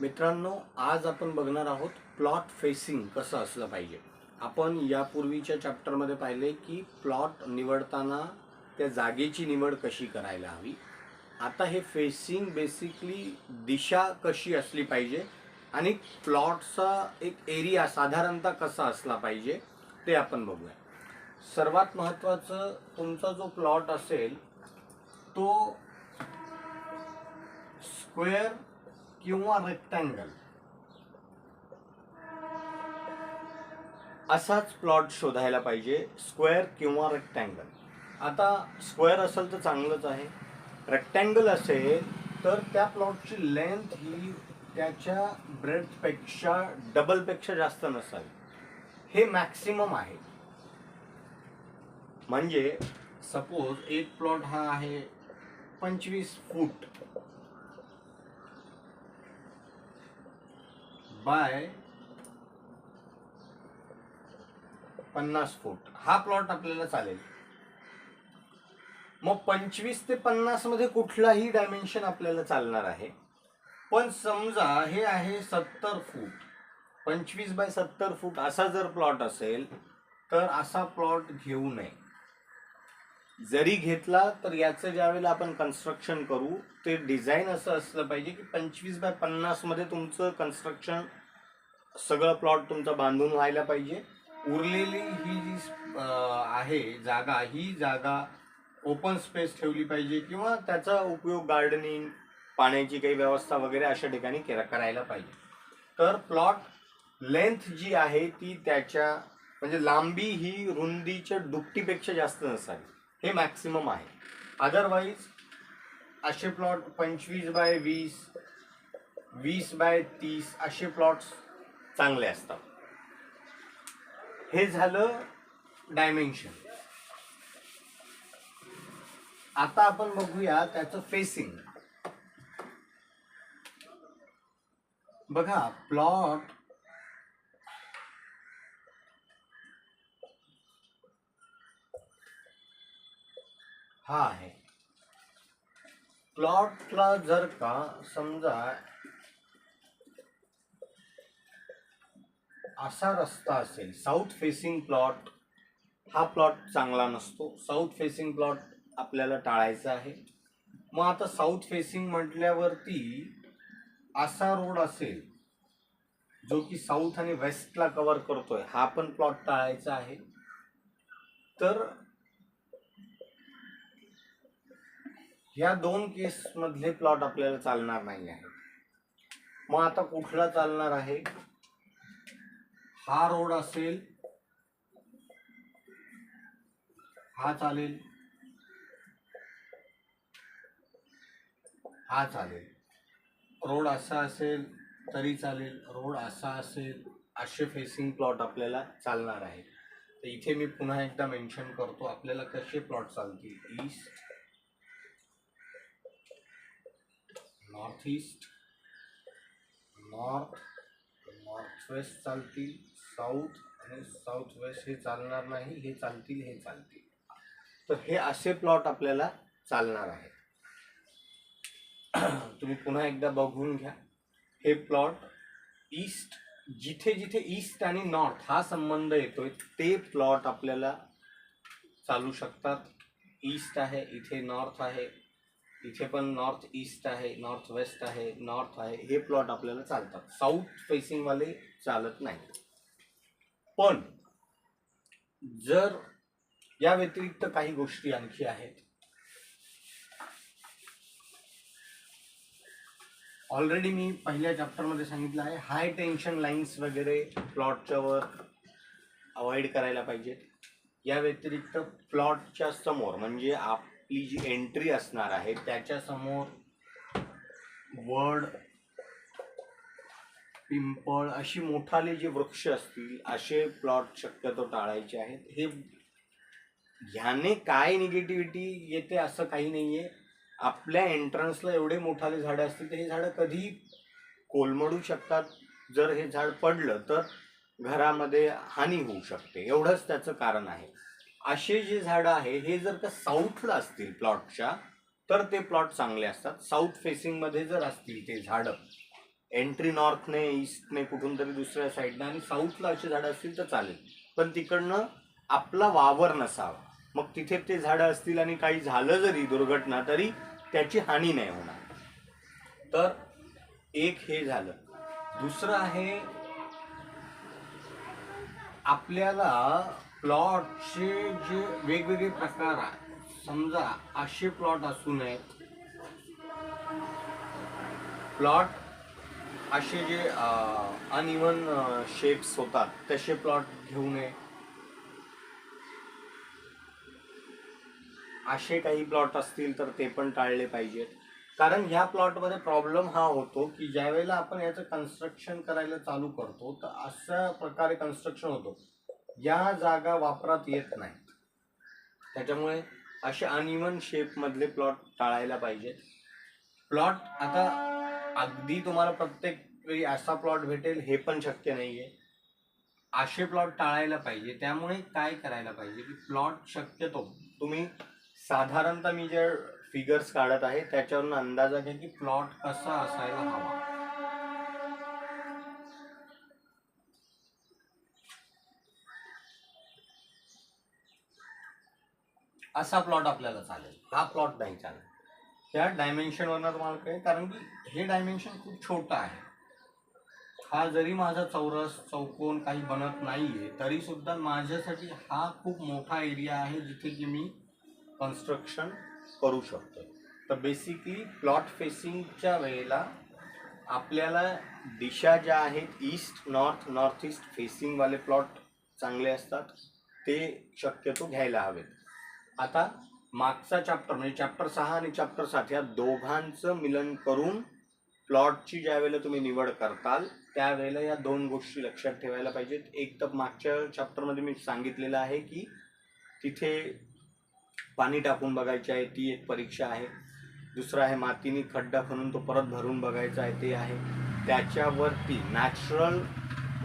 मित्रांनो आज आपण बघणार आहोत प्लॉट फेसिंग कसं असलं पाहिजे. आपण यापूर्वीच्या चॅप्टरमध्ये पाहिले की प्लॉट निवडताना त्या जागेची निवड कशी करायला हवी. आता हे फेसिंग बेसिकली दिशा कशी असली पाहिजे आणि प्लॉटचा एक एरिया साधारणतः कसा असला पाहिजे ते आपण बघूया. सर्वात महत्त्वाचं तुमचा जो प्लॉट असेल तो स्क्वेअर किंवा रेक्टँगल असाच प्लॉट शोधायला पाहिजे स्क्वेअर किंवा रेक्टँगल आता स्क्वेअर असेल तर चांगलंच आहे. रेक्टँगल असेल तर त्या प्लॉटची लेंथ ही त्याच्या ब्रेडपेक्षा डबलपेक्षा जास्त नसावी. हे मॅक्सिमम आहे. म्हणजे सपोज एक प्लॉट हा आहे पंचवीस फूट बाय पन्नास फूट हा प्लॉट आपल्याला चालेल. मग पंचवीस ते पन्नासमध्ये कुठलाही डायमेन्शन आपल्याला चालणार आहे. पण समजा हे आहे सत्तर फूट पंचवीस बाय सत्तर फूट असा जर प्लॉट असेल तर असा प्लॉट घेऊ नये. जरी घेतला तर याचं ज्यावेळेला आपण कन्स्ट्रक्शन करू ते डिझाईन असं असलं पाहिजे की पंचवीस बाय पन्नासमध्ये तुमचं कन्स्ट्रक्शन सगळं प्लॉट तुमचा बांधून व्हायला पाहिजे. उरलेली ही जी आहे जागा ही जागा ओपन स्पेस ठेवली पाहिजे किंवा त्याचा उपयोग गार्डनिंग पाण्याची काही व्यवस्था वगैरे अशा ठिकाणी केला करायला पाहिजे. तर प्लॉट लेंथ जी आहे ती त्याच्या म्हणजे लांबी ही रुंदीच्या दुपटीपेक्षा जास्त नसावी. हे मॅक्सिमम आहे. अदरवाईज असे प्लॉट पंचवीस बाय वीस वीस बाय तीस असे प्लॉट्स चांगले असतात. हे झालं डायमेन्शन आता आपण बघूया त्याचं फेसिंग बघा प्लॉट हा आहे. प्लॉटला जर का समजा असा रस्ता असेल साऊथ फेसिंग प्लॉट हा प्लॉट चांगला नसतो. साऊथ फेसिंग प्लॉट आपल्याला टाळायचा आहे. मग आता साऊथ फेसिंग म्हटल्यावरती असा रोड असेल जो की साऊथ आणि वेस्टला कवर करतोय हा पण प्लॉट टाळायचा आहे. तर या दोन केस मधले प्लॉट आपल्याला चालणार नाही आहे. मग आता कुठला चालणार आहे? हा रोड असेल हा चालेल हा चालेल. रोड असा असेल तरी चालेल. रोड असा असेल असे फेसिंग प्लॉट आपल्याला चालणार आहे. तर इथे मी पुन्हा एकदा मेन्शन करतो आपल्याला कसे प्लॉट चालतील? East north east north north west चालतील साऊथ आणि साऊथ वेस्ट हे चालणार नाही हे चालतील हे चालतील. तर हे असे प्लॉट आपल्याला चालणार आहे तुम्ही पुन्हा एकदा बघून घ्या. हे प्लॉट ईस्ट जिथे जिथे ईस्ट आणि नॉर्थ हा संबंध येतोय ते प्लॉट आपल्याला चालू शकतात. ईस्ट आहे इथे नॉर्थ आहे इथे पण नॉर्थ ईस्ट आहे नॉर्थ वेस्ट आहे नॉर्थ आहे हे प्लॉट आपल्याला चालतात. साऊथ फेसिंगवाले चालत नाही. पण जर या व्यतिरिक्त काही गोष्टी आणखी आहेत. ऑलरेडी मी पहिल्या चॅप्टरमध्ये सांगितलं आहे हाय टेन्शन लाईन्स वगैरे प्लॉटच्या वर अवॉइड करायला पाहिजेत. या व्यतिरिक्त प्लॉटच्या समोर म्हणजे आपली जी एंट्री असणार आहे त्याच्यासमोर वड पिंपळ अशी मोठाले जे वृक्ष असतील असे प्लॉट शक्यतो टाळायचे आहेत. हे ह्याने काय निगेटिव्हिटी येते असं काही नाही आहे आपल्या एंट्रन्सला एवढे मोठाले झाडं असतील तर हे झाडं कधी कोलमडू शकतात. जर हे झाड पडलं तर घरामध्ये हानी होऊ शकते. एवढंच त्याचं कारण आहे. असे जे झाडं आहे हे जर का साऊथला असतील प्लॉटच्या तर ते प्लॉट चांगले असतात. साऊथ फेसिंगमध्ये जर असतील ते झाडं एंट्री नॉर्थने ईस्टने कुठून तरी दुसऱ्या साईडने आणि साऊथला अशी झाडं असतील तर चालेल. पण तिकडनं आपला वावर नसावा. मग तिथे ते झाडं असतील आणि काही झालं जरी दुर्घटना तरी त्याची हानी नाही होणार. तर एक हे झालं. दुसरं आहे आपल्याला प्लॉटचे जे वेगवेगळे प्रकार आहे समजा असे प्लॉट असू नयेत प्लॉट असे जे अनइवन शेप्स होतात तसे प्लॉट घेऊ नये. असे काही प्लॉट असतील तर ते पण टाळले पाहिजेत. कारण ह्या प्लॉटमध्ये प्रॉब्लेम हा होतो की ज्या वेळेला आपण याचं कन्स्ट्रक्शन करायला चालू करतो तर अशा प्रकारे कन्स्ट्रक्शन होतो. या जागा वापरात येत नाहीत त्याच्यामुळे असे अनइवन शेपमधले प्लॉट टाळायला पाहिजेत प्लॉट आता अगदी तुम्हाला प्रत्येक वेळी असा प्लॉट भेटेल हे पण शक्य नाहीये. असे प्लॉट टाळायला पाहिजे. त्यामुळे काय करायला पाहिजे की प्लॉट शक्यतो तुम्ही साधारणतः मी जे फिगर्स काढत आहे त्याच्यावरून अंदाजा घ्या की प्लॉट कसा असायला हवा. असा प्लॉट आपल्याला चालेल. हा प्लॉट नाही चालेल. त्या डायमेन्शनवरनं तुम्हाला कळेल कारण की हे डायमेन्शन खूप छोटं आहे. हा जरी माझा चौरस चौकोन काही बनत नाही आहे तरीसुद्धा माझ्यासाठी हा खूप मोठा एरिया आहे जिथे की मी कन्स्ट्रक्शन करू शकतो. तर बेसिकली प्लॉट फेसिंगच्या वेळेला आपल्याला दिशा ज्या आहेत ईस्ट नॉर्थ नॉर्थ ईस्ट फेसिंगवाले प्लॉट चांगले असतात ते शक्यतो घ्यायला हवेत. आता मागचा चॅप्टर म्हणजे चॅप्टर सहा आणि चॅप्टर सात या दोघांचं मिलन करून प्लॉटची ज्या वेळेला तुम्ही निवड करताल त्यावेळेला या दोन गोष्टी लक्षात ठेवायला पाहिजेत. एक तर मागच्या चॅप्टरमध्ये मी सांगितलेलं आहे की तिथे पाणी टाकून बघायचे आहे ती एक परीक्षा आहे. दुसरं आहे मातीने खड्डा खणून तो परत भरून बघायचा आहे ते आहे. त्याच्यावरती नॅचरल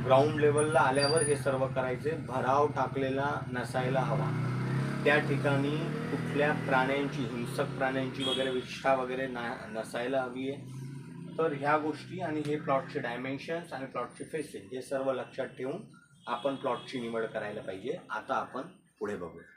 ग्राउंड लेवलला आल्यावर हे सर्व करायचे. भराव टाकलेला नसायला हवा. त्या ठिकाणी कुठल्या प्राण्यांची हिंसक प्राण्यांची वगैरे विष्ठा वगैरे ना नसायला हवी आहे. तर ह्या गोष्टी आणि हे प्लॉटचे डायमेन्शन्स आणि प्लॉटचे फेसिंग हे सर्व लक्षात ठेवून आपण प्लॉटची निवड करायला पाहिजे. आता आपण पुढे बघूया.